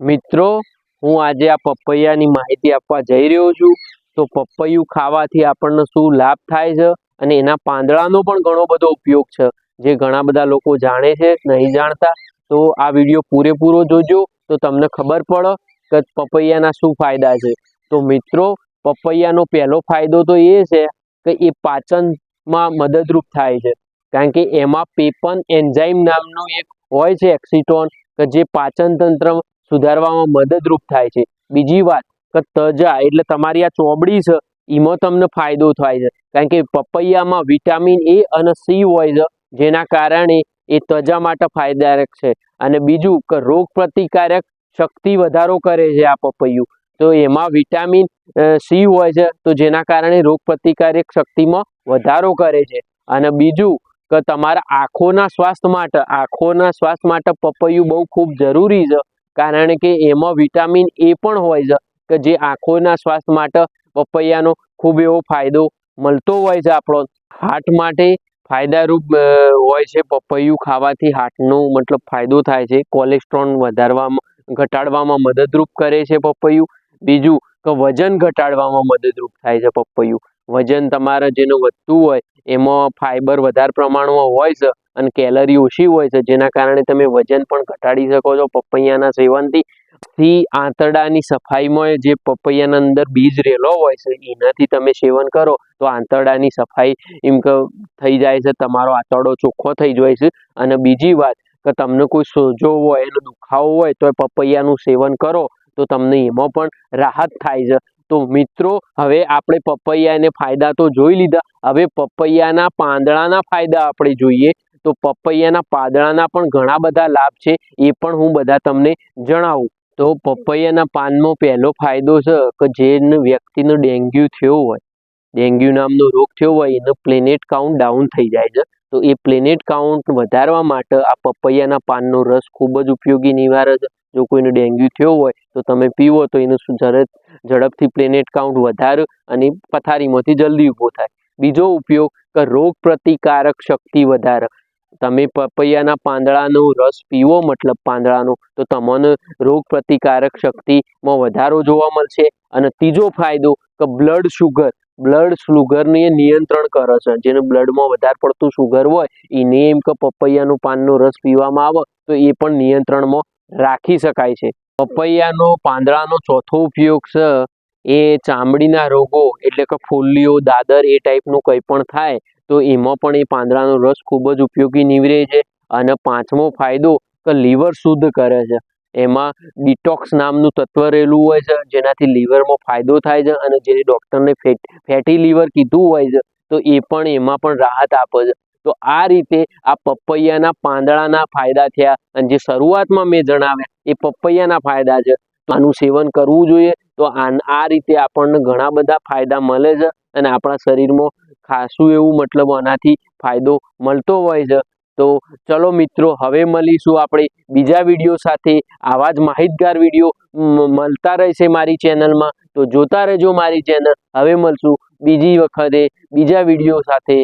મિત્રો, હું આજે આ પપૈયાની માહિતી આપવા જઈ રહ્યો છું. તો પપૈયું ખાવાથી આપણને શું લાભ થાય છે? અને એના પાંદડાનો પણ ઘણો બધો ઉપયોગ છે. જે ઘણા બધા લોકો જાણે છે, નહીં જાણતા. તો આ વીડિયો પૂરેપૂરો જોજો. તો તમને ખબર પડે કે પપૈયાના શું ફાયદા છે. તો મિત્રો, પપૈયાનો પહેલો ફાયદો તો એ છે કે એ પાચનમાં મદદરૂપ થાય છે. કારણ કે એમાં પેપન એન્ઝાઇમ નામનું એક હોય છે, એક્સિટોન, કે જે પાચન તંત્ર સુધારવામાં મદદરૂપ થાય છે. બીજી વાત, કે તજા એટલે તમારી આ ચોબડી છે, એમાં તમને ફાયદો થાય છે. કારણ કે પપૈયામાં વિટામિન એ અને સી હોય છે, જેના કારણે એ તજા માટે ફાયદાકારક છે. અને બીજું, કે રોગ પ્રતિકારક શક્તિ વધારો કરે છે આ પપૈયું. તો એમાં વિટામિન સી હોય છે, તો જેના કારણે રોગ પ્રતિકારક શક્તિમાં વધારો કરે છે. અને બીજું, કે તમારા આંખોના સ્વાસ્થ્ય માટે, આંખોના સ્વાસ્થ્ય માટે પપૈયું બહુ ખૂબ જરૂરી છે. કારણ કે એમાં વિટામિન એ પણ હોય છે કે જે આંખોના સ્વાસ્થ્ય માટે પપૈયાનો ખૂબ એવો ફાયદો મળતો હોય છે આપણો. હાર્ટ માટે ફાયદારૂપ હોય છે પપૈયું ખાવાથી હાર્ટનો મતલબ ફાયદો થાય છે. કોલેસ્ટ્રોલ વધારવામાં, ઘટાડવામાં મદદરૂપ કરે છે પપૈયું. બીજું કે વજન ઘટાડવામાં મદદરૂપ થાય છે પપૈયું. વજન તમારે જેનું વધતું હોય એમાં ફાઈબર વધારે પ્રમાણમાં હોય છે. અને કેલરી ઓછી હોય છે, જેના કારણે તમે વજન પણ ઘટાડી શકો છો પપૈયાના સેવનથી. થી આંતરડાની સફાઈમાં જે પપૈયાના અંદર બીજ રહેલો હોય છે, એનાથી તમે સેવન કરો, તો આંતરડાની સફાઈ એમ કે થઈ જાય છે, તમારો આંતરડો ચોખ્ખો થઈ જાય છે. અને બીજી વાત, કે તમને કોઈ સોજો હોય, એનો દુખાવો હોય, તો પપૈયાનું સેવન કરો, તો તમને એમાં પણ રાહત થાય છે. તો મિત્રો, હવે આપણે પપૈયાને ફાયદા તો જોઈ લીધા, હવે પપૈયાના પાંદડાના ફાયદા આપણે જોઈએ. તો પપૈયાના પાંદડાના પણ ઘણા બધા લાભ છે, એ પણ હું બધા તમને જણાવું. તો પપૈયાના પાનનો પહેલો ફાયદો છે કે જે વ્યક્તિનો ડેન્ગ્યુ થયો હોય, ડેન્ગ્યુ નામનો રોગ થયો હોય, એનો પ્લેનેટ કાઉન્ટ ડાઉન થઈ જાય છે. તો એ પ્લેનેટ કાઉન્ટ વધારવા માટે આ પપૈયાના પાનનો રસ ખૂબ જ ઉપયોગી નિવારે છે. જો કોઈને ડેન્ગ્યુ થયો હોય, તો તમે પીવો, તો એનું ઝડપથી પ્લેનેટ કાઉન્ટ વધારે અને પથારીમાંથી જલ્દી ઊભો થાય. બીજો ઉપયોગ કે રોગ પ્રતિકારક શક્તિ વધારે. તમે પપૈયાના પાંદડાનો રસ પીવો, મતલબ પાંદડાનો, તો તમને રોગ પ્રતિકારક શક્તિમાં વધારો જોવા મળશે. અને ત્રીજો ફાયદો, કે બ્લડ શુગર બ્લડ શુગરને નિયંત્રણ કરે છે. જેને બ્લડમાં વધારે પડતું શુગર હોય એને એમ કે પપૈયાનું પાનનો રસ પીવામાં આવે, તો એ પણ નિયંત્રણમાં રાખી શકાય છે. પપૈયાનો પાંદડાનો ચોથો ઉપયોગ છે, એ ચામડીના રોગો, એટલે કે ફોલ્લીઓ દાદર, એ ટાઈપનું કંઈ પણ થાય તો એમાં પણ એ પાંદડાનો રસ ખૂબ જ ઉપયોગી નીવડે છે અને પાંચમો ફાયદો કે લીવર શુદ્ધ કરે છે. એમાં ડિટોક્સ નામનું તત્વ રહેલું હોય છે, જેનાથી લીવરમાં ફાયદો થાય છે અને જે ડૉક્ટરને ફેટ લીવર કીધું હોય છે, તો એ પણ એમાં પણ રાહત આપે છે. તો આ રીતે આ પપૈયાના પાંદડાના ફાયદા થયા અને જે શરૂઆતમાં મેં જણાવ્યા, એ પપૈયાના ફાયદા છે. આનું સેવન કરવું જોઈએ, તો આ રીતે આપણને ઘણા બધા ફાયદા મળે છે અને આપણા શરીરમાં ખાસું એવું મતલબ આનાથી ફાયદો મળતો હોય છે. તો ચલો મિત્રો, હવે મળીશું આપણે બીજા વીડિયો સાથે. આવા જ માહિતગાર વીડિયો મળતા રહેશે મારી ચેનલમાં. તો જોતા રહેજો મારી ચેનલ. હવે મળશું બીજી વખતે, બીજા વીડિયો સાથે.